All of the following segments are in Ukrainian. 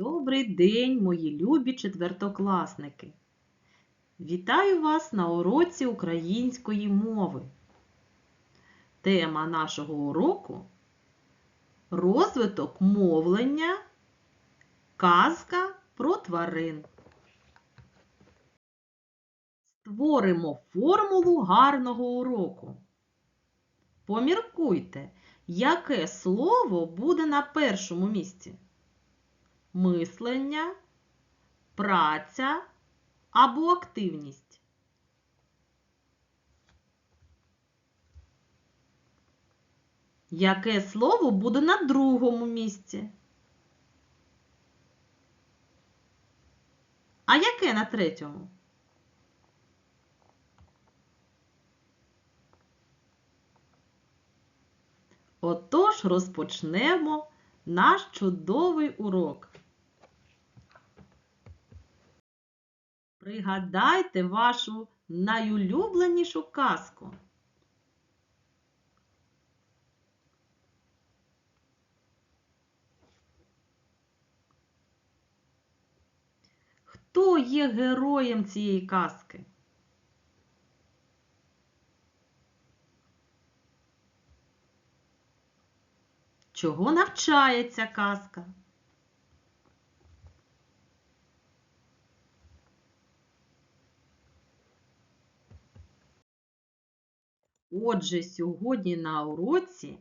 Добрий день, мої любі четвертокласники! Вітаю вас на уроці української мови. Тема нашого уроку розвиток мовлення, казка про тварин. Створимо формулу гарного уроку. Поміркуйте, яке слово буде на першому місці мислення, праця або активність. Яке слово буде на другому місці? А яке на третьому? Отож розпочнемо наш чудовий урок. Пригадайте вашу найулюбленішу казку. Хто є героєм цієї казки? Чого навчає ця казка? Отже, сьогодні на уроці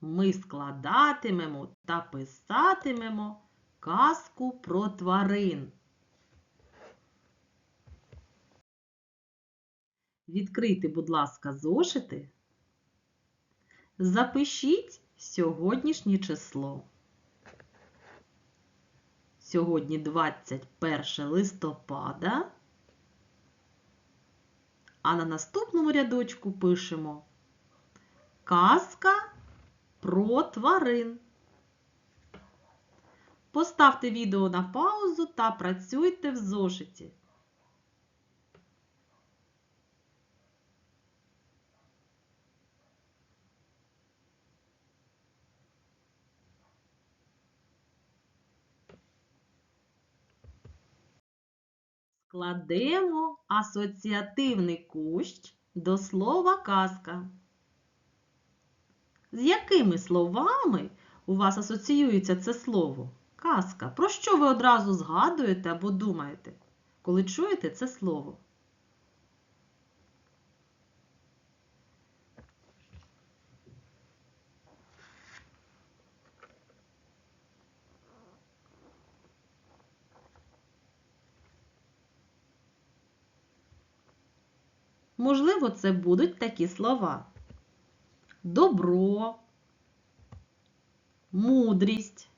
ми складатимемо та писатимемо казку про тварин. Відкрийте, будь ласка, зошити. Запишіть сьогоднішнє число. Сьогодні 21 листопада. А на наступному рядочку пишемо Казка про тварин. Поставте відео на паузу та працюйте в зошиті. Складемо асоціативний кущ до слова казка. З якими словами у вас асоціюється це слово? Казка. Про що ви одразу згадуєте або думаєте, коли чуєте це слово? Можливо, це будуть такі слова: добро, мудрість,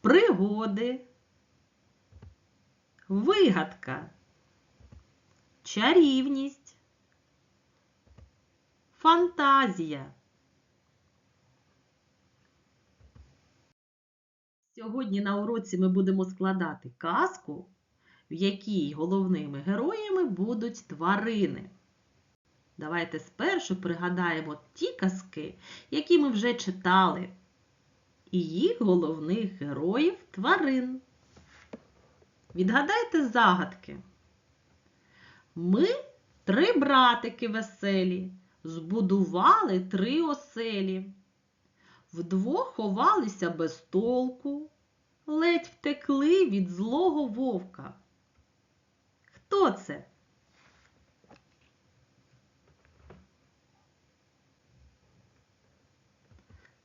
пригоди, вигадка, чарівність, фантазія. Сьогодні на уроці ми будемо складати казку в якій головними героями будуть тварини. Давайте спершу пригадаємо ті казки, які ми вже читали, і їх головних героїв тварин. Відгадайте загадки. Ми три братики веселі, збудували три оселі. Вдвох ховалися без толку, ледь втекли від злого вовка. Хто це?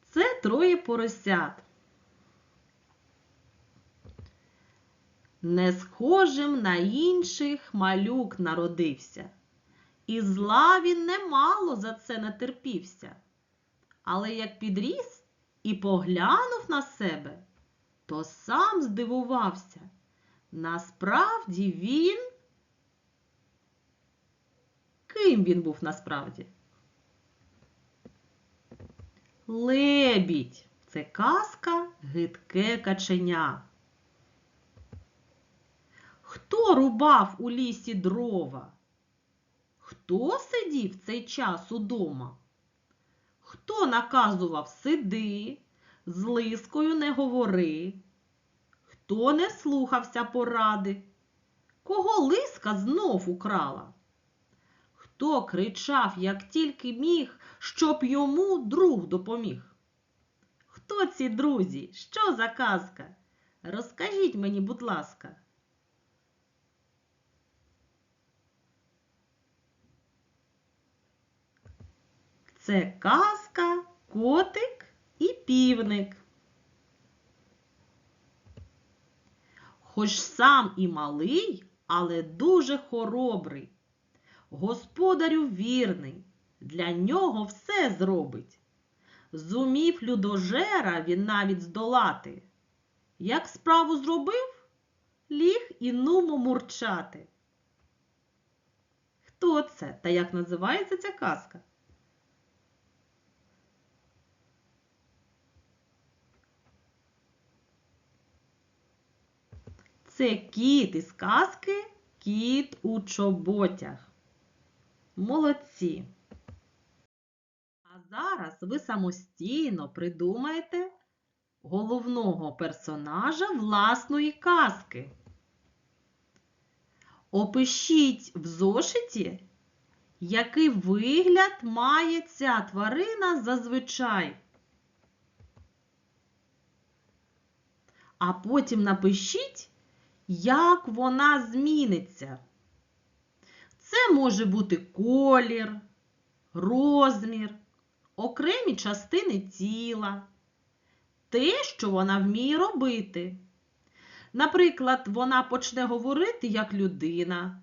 Це троє поросят. Не схожим на інших малюк народився. І зла він немало за це натерпівся. Але як підріс і поглянув на себе, то сам здивувався. Насправді він Ким він був насправді? Лебідь це казка гидке каченя. Хто рубав у лісі дрова? Хто сидів цей час удома? Хто наказував сиди, з лискою не говори, хто не слухався поради, кого лиска знов украла, хто кричав, як тільки міг, щоб йому друг допоміг. Хто ці друзі? Що за казка? Розкажіть мені, будь ласка. Це казка, котик і півник. Хоч сам і малий, але дуже хоробрий. Господарю вірний, для нього все зробить. Зумів людожера він навіть здолати. Як справу зробив, ліг і нумо мурчати. Хто це та як називається ця казка? Це кіт із казки Кіт у чоботях. Молодці! А зараз ви самостійно придумаєте головного персонажа власної казки. Опишіть в зошиті, який вигляд має ця тварина зазвичай. А потім напишіть, як вона зміниться. Це може бути колір, розмір, окремі частини тіла, те, що вона вміє робити. Наприклад, вона почне говорити як людина,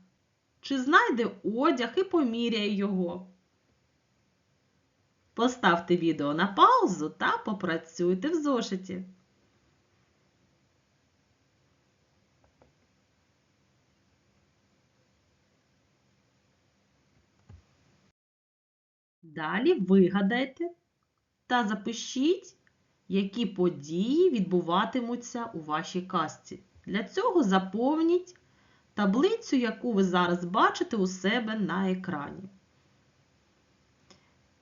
чи знайде одяг і поміряє його. Поставте відео на паузу та попрацюйте в зошиті. Далі вигадайте та запишіть, які події відбуватимуться у вашій казці. Для цього заповніть таблицю, яку ви зараз бачите у себе на екрані.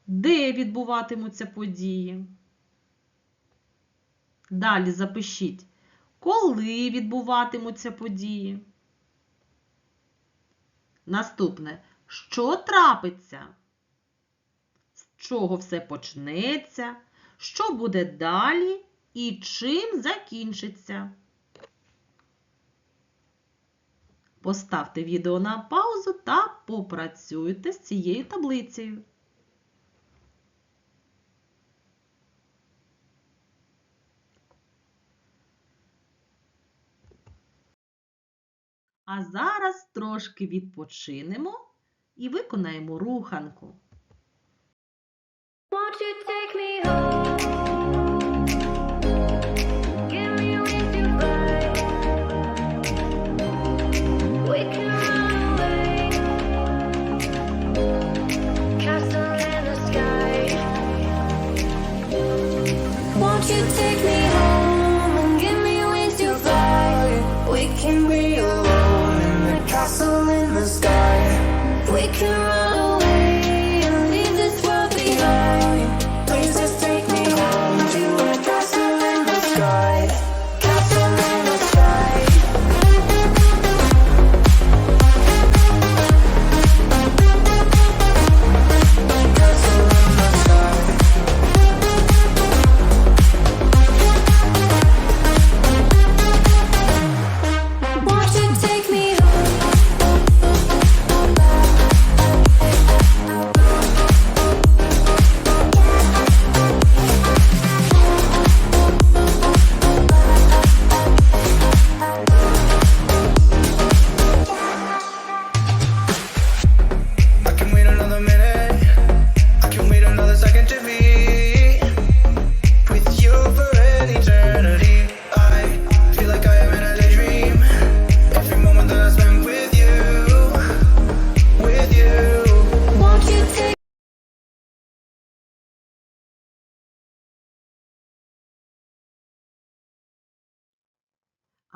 Де відбуватимуться події? Далі запишіть, коли відбуватимуться події. Наступне, що трапиться? Чого все почнеться? Що буде далі і чим закінчиться? Поставте відео на паузу та попрацюйте з цією таблицею. А зараз трошки відпочинемо і виконаємо руханку. wanted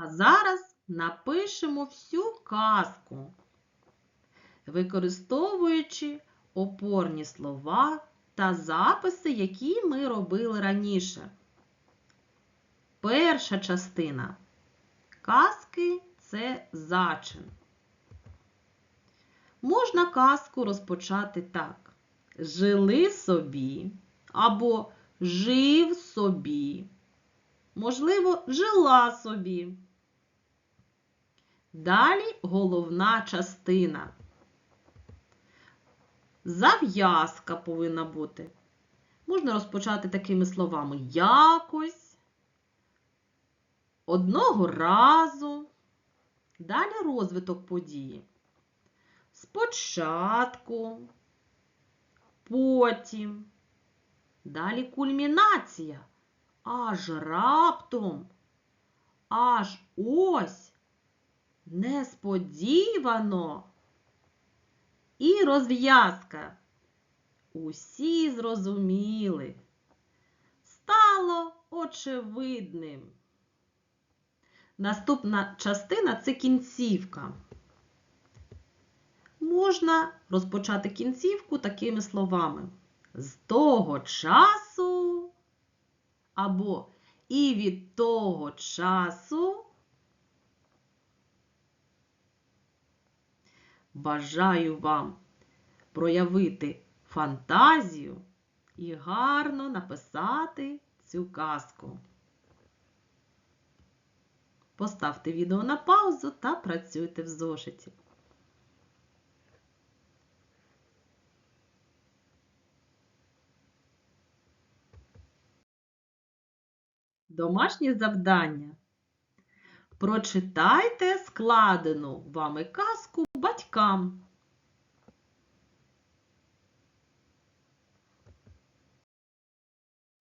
А зараз напишемо всю казку, використовуючи опорні слова та записи, які ми робили раніше. перша частина. Казки це зачин. Можна казку розпочати так. Жили собі або жив собі. Можливо, жила собі. Далі головна частина. Зав'язка повинна бути. Можна розпочати такими словами якось, одного разу. Далі розвиток події. Спочатку, потім, далі кульмінація, аж раптом, аж ось, несподівано. І розв'язка. Усі зрозуміли. Стало очевидним. Наступна частина це кінцівка. Можна розпочати кінцівку такими словами. З того часу або і від того часу бажаю вам проявити фантазію і гарно написати цю казку. Поставте відео на паузу та працюйте в зошиті. Домашнє завдання. Прочитайте складену вами казку батькам.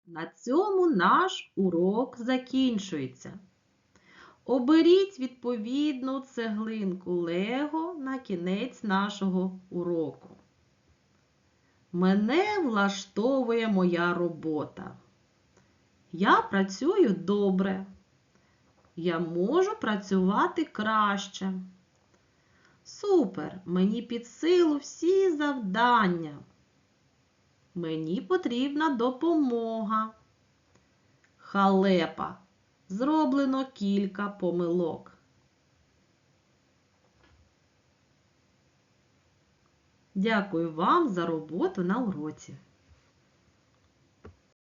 На цьому наш урок закінчується. Оберіть відповідну цеглинку Лего на кінець нашого уроку. Мене влаштовує моя робота. Я працюю добре. Я можу працювати краще. Супер! Мені під силу всі завдання. Мені потрібна допомога. Халепа. Зроблено кілька помилок. Дякую вам за роботу на уроці.